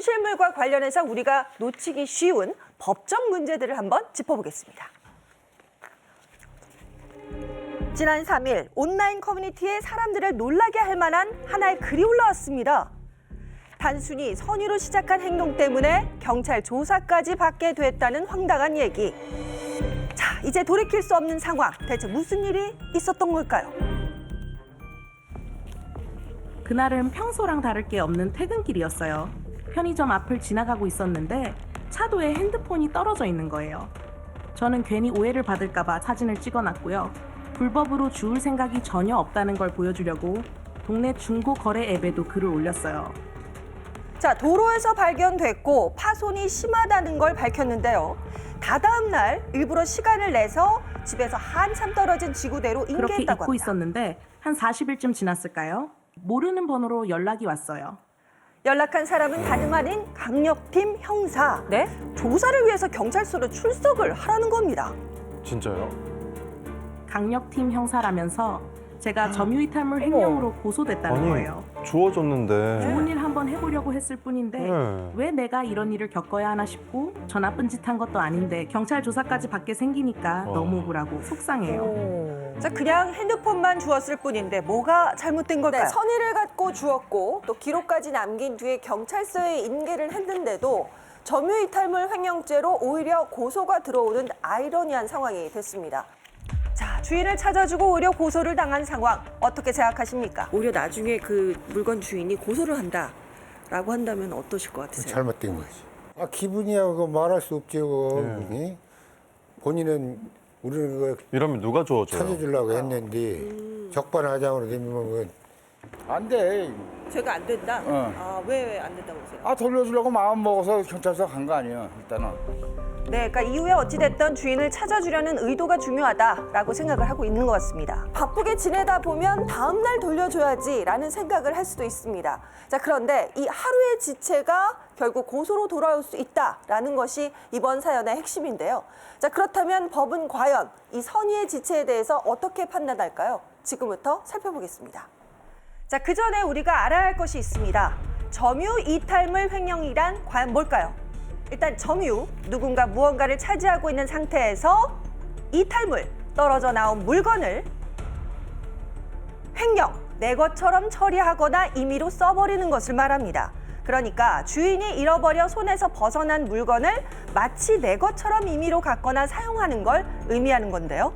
분실물과 관련해서 우리가 놓치기 쉬운 법적 문제들을 한번 짚어보겠습니다. 지난 3일 온라인 커뮤니티에 사람들을 놀라게 할 만한 하나의 글이 올라왔습니다. 단순히 선의로 시작한 행동 때문에 경찰 조사까지 받게 됐다는 황당한 얘기. 자, 이제 돌이킬 수 없는 상황. 대체 무슨 일이 있었던 걸까요? 그날은 평소랑 다를 게 없는 퇴근길이었어요. 편의점 앞을 지나가고 있었는데 차도에 핸드폰이 떨어져 있는 거예요. 저는 괜히 오해를 받을까봐 사진을 찍어놨고요. 불법으로 주울 생각이 전혀 없다는 걸 보여주려고 동네 중고 거래 앱에도 글을 올렸어요. 자, 도로에서 발견됐고 파손이 심하다는 걸 밝혔는데요. 다다음 날 일부러 시간을 내서 집에서 한참 떨어진 지구대로 그렇게 인계했다고 잊고 합니다. 있었는데 한 40일쯤 지났을까요? 모르는 번호로 연락이 왔어요. 연락한 사람은 다름 아닌 강력팀 형사. 네? 조사를 위해서 경찰서로 출석을 하라는 겁니다. 진짜요? 강력팀 형사라면서 제가 점유이탈물 횡령으로 고소됐다는 아니, 거예요. 주워줬는데. 좋은 일 한번 해보려고 했을 뿐인데 네. 왜 내가 이런 일을 겪어야 하나 싶고 저 나쁜 짓 한 것도 아닌데 경찰 조사까지 받게 생기니까 어. 너무 억울하고 속상해요. 자, 그냥 핸드폰만 주었을 뿐인데 뭐가 잘못된 걸까요? 네, 선의를 갖고 주었고 또 기록까지 남긴 뒤에 경찰서에 인계를 했는데도 점유이탈물 횡령죄로 오히려 고소가 들어오는 아이러니한 상황이 됐습니다. 자, 주인을 찾아주고 오히려 고소를 당한 상황 어떻게 생각하십니까? 오히려 나중에 그 물건 주인이 고소를 한다라고 한다면 어떠실 것 같으세요? 잘못된 거지. 아 기분이야 그거 말할 수 없지 그거. 네. 예? 본인은 우리는 그거 이러면 누가 주워줘요? 찾아주려고 했는데 적반하장으로 되면 그건 안 돼. 제가 안 된다? 어. 아, 왜 안 된다고 보세요? 아 돌려주려고 마음 먹어서 경찰서 간 거 아니에요. 일단은. 네, 그러니까 이후에 어찌됐든 주인을 찾아주려는 의도가 중요하다라고 생각을 하고 있는 것 같습니다. 바쁘게 지내다 보면 다음 날 돌려줘야지라는 생각을 할 수도 있습니다. 자, 그런데 이 하루의 지체가 결국 고소로 돌아올 수 있다라는 것이 이번 사연의 핵심인데요. 자, 그렇다면 법은 과연 이 선의의 지체에 대해서 어떻게 판단할까요? 지금부터 살펴보겠습니다. 자, 그 전에 우리가 알아야 할 것이 있습니다. 점유 이탈물 횡령이란 과연 뭘까요? 일단 점유, 누군가 무언가를 차지하고 있는 상태에서 이탈물, 떨어져 나온 물건을 횡령, 내 것처럼 처리하거나 임의로 써버리는 것을 말합니다. 그러니까 주인이 잃어버려 손에서 벗어난 물건을 마치 내 것처럼 임의로 갖거나 사용하는 걸 의미하는 건데요.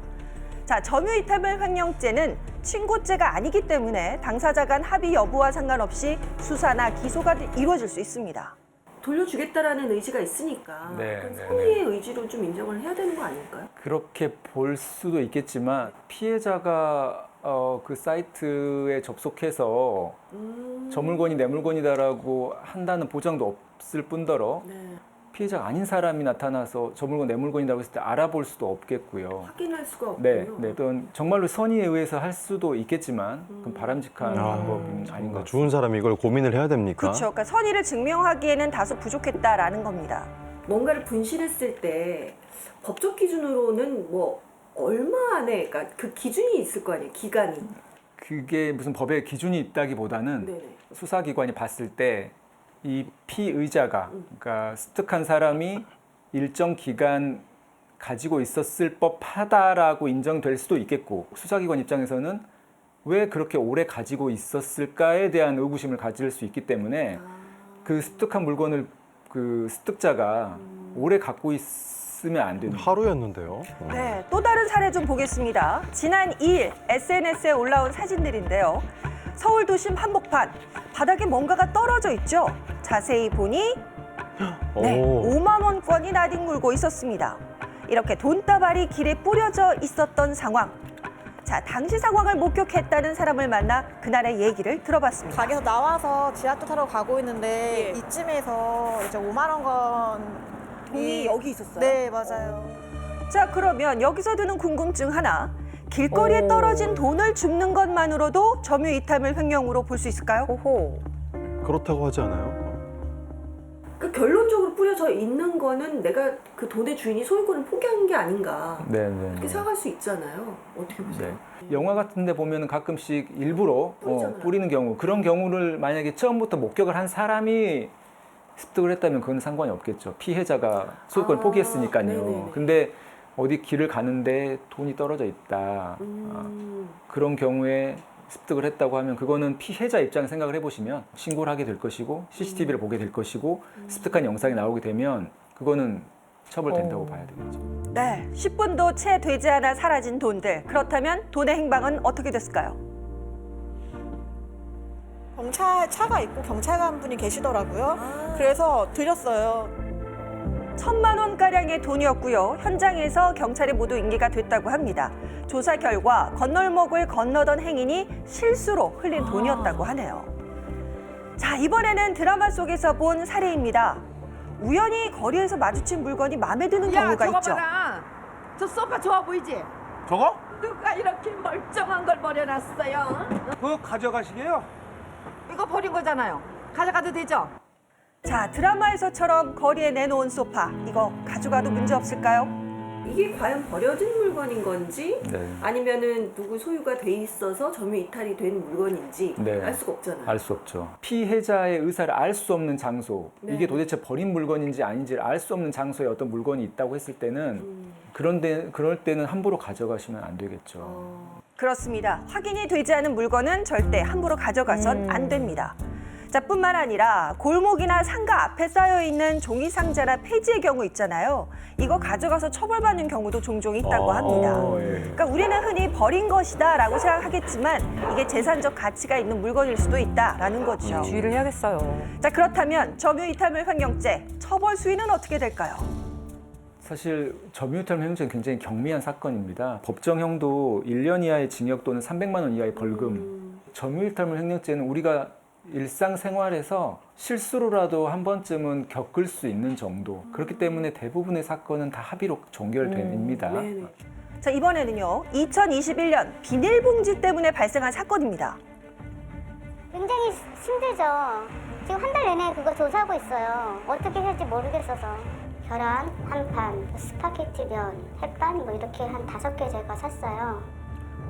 자, 점유이탈물 횡령죄는 친고죄가 아니기 때문에 당사자 간 합의 여부와 상관없이 수사나 기소가 이루어질 수 있습니다. 돌려주겠다라는 의지가 있으니까 네, 그럼 네, 선의의 의지로 좀 인정을 해야 되는 거 아닐까요? 그렇게 볼 수도 있겠지만 피해자가 어, 그 사이트에 접속해서 음. 저 물건이 내 물건이다라고 한다는 보장도 없을 뿐더러 네. 피해자가 아닌 사람이 나타나서 저 물건 내 물건이라고 했을 때 알아볼 수도 없겠고요. 확인할 수가 없군요. 네, 네. 어떤 정말로 선의에 의해서 할 수도 있겠지만 그건 바람직한 아, 방법은 아닌 것 같습니다. 주운 사람이 이걸 고민을 해야 됩니까? 그렇죠. 그러니까 선의를 증명하기에는 다소 부족했다라는 겁니다. 뭔가를 분실했을 때 법적 기준으로는 뭐 얼마 안에 그러니까 그 기준이 있을 거 아니에요 기간이 그게 무슨 법의 기준이 있다기보다는 네네 수사기관이 봤을 때 이 피의자가 그러니까 습득한 사람이 일정 기간 가지고 있었을 법하다라고 인정될 수도 있겠고 수사기관 입장에서는 왜 그렇게 오래 가지고 있었을까에 대한 의구심을 가질 수 있기 때문에 그 습득한 물건을 그 습득자가 오래 갖고 있으면 안 됩니다. 하루였는데요. 어. 네, 또 다른 사례 좀 보겠습니다. 지난 2일 SNS에 올라온 사진들인데요. 서울 도심 한복판 바닥에 뭔가가 떨어져 있죠. 자세히 보니 네, 오. 5만 원권이 나뒹굴고 있었습니다. 이렇게 돈다발이 길에 뿌려져 있었던 상황. 자, 당시 상황을 목격했다는 사람을 만나 그날의 얘기를 들어봤습니다. 가게에서 나와서 지하철 타러 가고 있는데 예. 이쯤에서 이제 5만 원건 돈이 여기 있었어요? 네 맞아요. 자, 그러면 여기서 드는 궁금증 하나. 길거리에 떨어진 돈을 줍는 것만으로도 점유 이탈물 횡령으로 볼 수 있을까요? 오호 그렇다고 하지 않아요? 그 결론적으로 뿌려져 있는 거는 내가 그 돈의 주인이 소유권을 포기한 게 아닌가 네, 네. 그렇게 네. 생각할 수 있잖아요 어떻게 보세요? 네. 영화 같은 데 보면은 가끔씩 일부러 어, 뿌리잖아요. 뿌리는 경우 그런 경우를 만약에 처음부터 목격을 한 사람이 습득을 했다면 그건 상관이 없겠죠. 피해자가 소유권을 아, 포기했으니까요. 네네네. 근데 어디 길을 가는데 돈이 떨어져 있다. 음. 아, 그런 경우에 습득을 했다고 하면 그거는 피해자 입장 생각을 해보시면 신고를 하게 될 것이고 CCTV를 보게 될 것이고 습득한 영상이 나오게 되면 그거는 처벌된다고 봐야 되겠죠. 네, 10분도 채 되지 않아 사라진 돈들. 그렇다면 돈의 행방은 어떻게 됐을까요? 경찰 차가 있고 경찰관 분이 계시더라고요. 그래서 드렸어요. 천만 원가량의 돈이었고요. 현장에서 경찰에 모두 인계가 됐다고 합니다. 조사 결과 건널목을 건너던 행인이 실수로 흘린 돈이었다고 하네요. 자, 이번에는 드라마 속에서 본 사례입니다. 우연히 거리에서 마주친 물건이 마음에 드는 경우가 저거 있죠. 봐라. 저 소파 좋아 보이지? 저거? 누가 이렇게 멀쩡한 걸 버려놨어요? 그거 가져가시게요? 이거 버린 거잖아요. 가져가도 되죠? 자, 드라마에서처럼 거리에 내놓은 소파. 이거 가져가도 문제 없을까요? 이게 과연 버려진 물건인 건지 네. 아니면은 누구 소유가 돼 있어서 점유 이탈이 된 물건인지 네. 알 수가 없잖아요. 알 수 없죠. 피해자의 의사를 알 수 없는 장소, 네. 이게 도대체 버린 물건인지 아닌지를 알 수 없는 장소에 어떤 물건이 있다고 했을 때는 음. 그런데 그럴 때는 함부로 가져가시면 안 되겠죠. 어. 그렇습니다. 확인이 되지 않은 물건은 절대 함부로 가져가선 안 됩니다. 자, 뿐만 아니라 골목이나 상가 앞에 쌓여 있는 종이 상자나 폐지의 경우 있잖아요. 이거 가져가서 처벌받는 경우도 종종 있다고 아, 합니다. 예. 그러니까 우리는 흔히 버린 것이다라고 생각하겠지만 이게 재산적 가치가 있는 물건일 수도 있다라는 거죠. 주의를 해야겠어요. 자, 그렇다면 점유 이탈물 횡령죄 처벌 수위는 어떻게 될까요? 사실 점유이탈 횡령죄는 굉장히 경미한 사건입니다. 법정형도 1년 이하의 징역 또는 300만 원 이하의 벌금. 점유이탈물 횡령죄는 우리가 일상생활에서 실수로라도 한 번쯤은 겪을 수 있는 정도. 그렇기 때문에 대부분의 사건은 다 합의로 종결됩니다. 네네. 자, 이번에는요. 2021년 비닐봉지 때문에 발생한 사건입니다. 굉장히 힘들죠. 지금 한 달 내내 그거 조사하고 있어요. 어떻게 해야 할지 모르겠어서. 계란 한 판, 스파게티 면, 햇반 뭐 이렇게 한 다섯 개 제가 샀어요.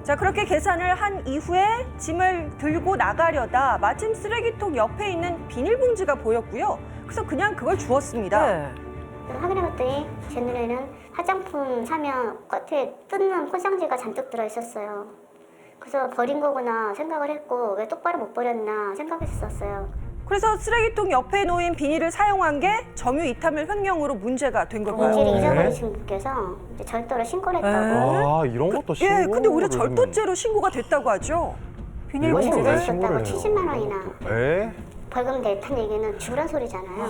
자, 그렇게 계산을 한 이후에 짐을 들고 나가려다 마침 쓰레기통 옆에 있는 비닐봉지가 보였고요. 그래서 그냥 그걸 주웠습니다. 네. 확인해 봤더니 제 눈에는 화장품 사면 겉에 뜯는 포장지가 잔뜩 들어 있었어요. 그래서 버린 거구나 생각을 했고 왜 똑바로 못 버렸나 생각했었어요. 그래서 쓰레기통 옆에 놓인 비닐을 사용한 게 점유 이탈물 횡령으로 문제가 된 걸까요? 봉지를 잊어버리신 분께서 이제 절도를 신고를 했다고 아, 이런 것도 신고. 예, 근데 오히려 절도죄로 신고가 됐다고 하죠. 이런 걸 봉지를 왜 줬다고 신고를 해요? 70만 원이나 에? 벌금 냈다는 얘기는 주란 소리잖아요.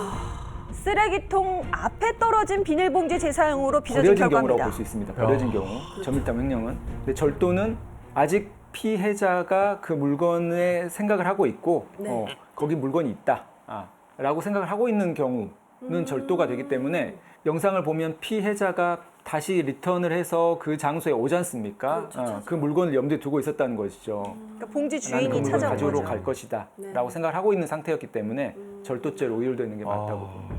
쓰레기통 앞에 떨어진 비닐봉지 재사용으로 빚어진 버려진 경우라고 결과입니다. 볼수 있습니다. 버려진 경우 점유이탈 횡령은. 근데 절도는 아직 피해자가 그 물건에 생각을 하고 있고 네. 어, 거기 물건이 있다. 아, 라고 생각을 하고 있는 경우는 음. 절도가 되기 때문에 영상을 보면 피해자가 다시 리턴을 해서 그 장소에 오지 않습니까? 그렇죠, 어. 그 물건을 염두에 두고 있었다는 것이죠. 그러니까 봉지 그 주인이 물건 찾아온 가지러 거죠. 갈 것이다. 네. 라고 생각을 하고 있는 상태였기 때문에 음. 절도죄로 의율되는 게 맞다고 아. 봅니다.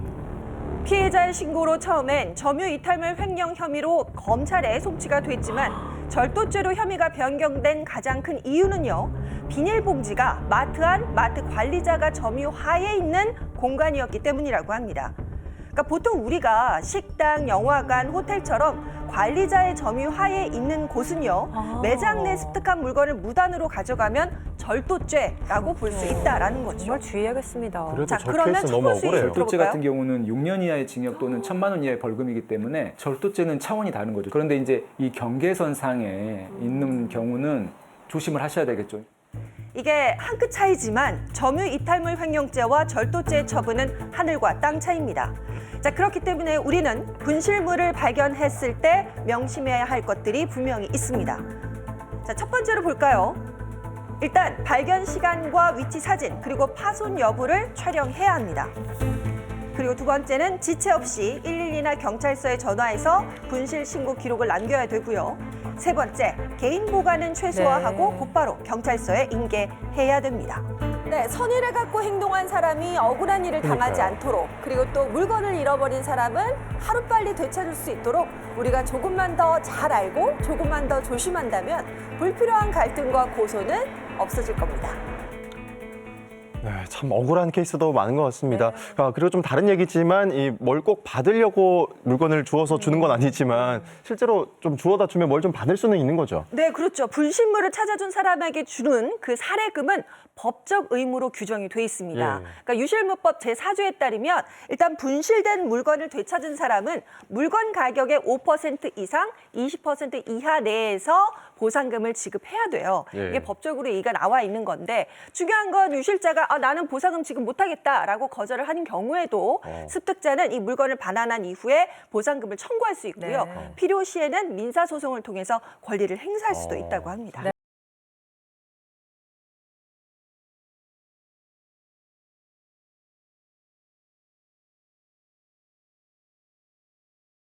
피해자의 신고로 처음엔 점유 이탈물 횡령 혐의로 검찰에 송치가 됐지만 절도죄로 혐의가 변경된 가장 큰 이유는요. 비닐봉지가 마트 안 마트 관리자가 점유하에 있는 공간이었기 때문이라고 합니다. 그러니까 보통 우리가 식당, 영화관, 호텔처럼 관리자의 점유하에 있는 곳은요. 아. 매장 내 습득한 물건을 무단으로 가져가면 절도죄라고 볼 수 있다라는 거죠. 정말 주의해야겠습니다. 그래도 자, 저 그러면 케이스 너무 억울해요. 들어볼까요? 절도죄 같은 경우는 6년 이하의 징역 또는 1천만 원 이하의 벌금이기 때문에 절도죄는 차원이 다른 거죠. 그런데 이제 이 경계선 상에 있는 경우는 조심을 하셔야 되겠죠. 이게 한 끗 차이지만 점유 이탈물 횡령죄와 절도죄의 처분은 하늘과 땅 차이입니다. 자, 그렇기 때문에 우리는 분실물을 발견했을 때 명심해야 할 것들이 분명히 있습니다. 자, 첫 번째로 볼까요? 일단 발견 시간과 위치 사진 그리고 파손 여부를 촬영해야 합니다. 그리고 두 번째는 지체 없이 112나 경찰서에 전화해서 분실 신고 기록을 남겨야 되고요. 세 번째, 개인 보관은 최소화하고 네. 곧바로 경찰서에 인계해야 됩니다. 네, 선의를 갖고 행동한 사람이 억울한 일을 당하지 그러니까요. 않도록 그리고 또 물건을 잃어버린 사람은 하루빨리 되찾을 수 있도록 우리가 조금만 더 잘 알고 조금만 더 조심한다면 불필요한 갈등과 고소는 없어질 겁니다. 네, 참 억울한 케이스도 많은 것 같습니다. 아, 그리고 좀 다른 얘기지만 이 뭘 꼭 받으려고 물건을 주어서 주는 건 아니지만 실제로 좀 주워다 주면 뭘 좀 받을 수는 있는 거죠. 네, 그렇죠. 분실물을 찾아준 사람에게 주는 그 사례금은 법적 의무로 규정이 돼 있습니다. 예. 그러니까 유실물법 제4조에 따르면 일단 분실된 물건을 되찾은 사람은 물건 가격의 5% 이상, 20% 이하 내에서 보상금을 지급해야 돼요. 예. 이게 법적으로 얘기가 나와 있는 건데 중요한 건 유실자가 아, 나는 보상금 지급 못하겠다라고 거절을 하는 경우에도 어. 습득자는 이 물건을 반환한 이후에 보상금을 청구할 수 있고요. 네. 필요시에는 민사소송을 통해서 권리를 행사할 수도 어. 있다고 합니다.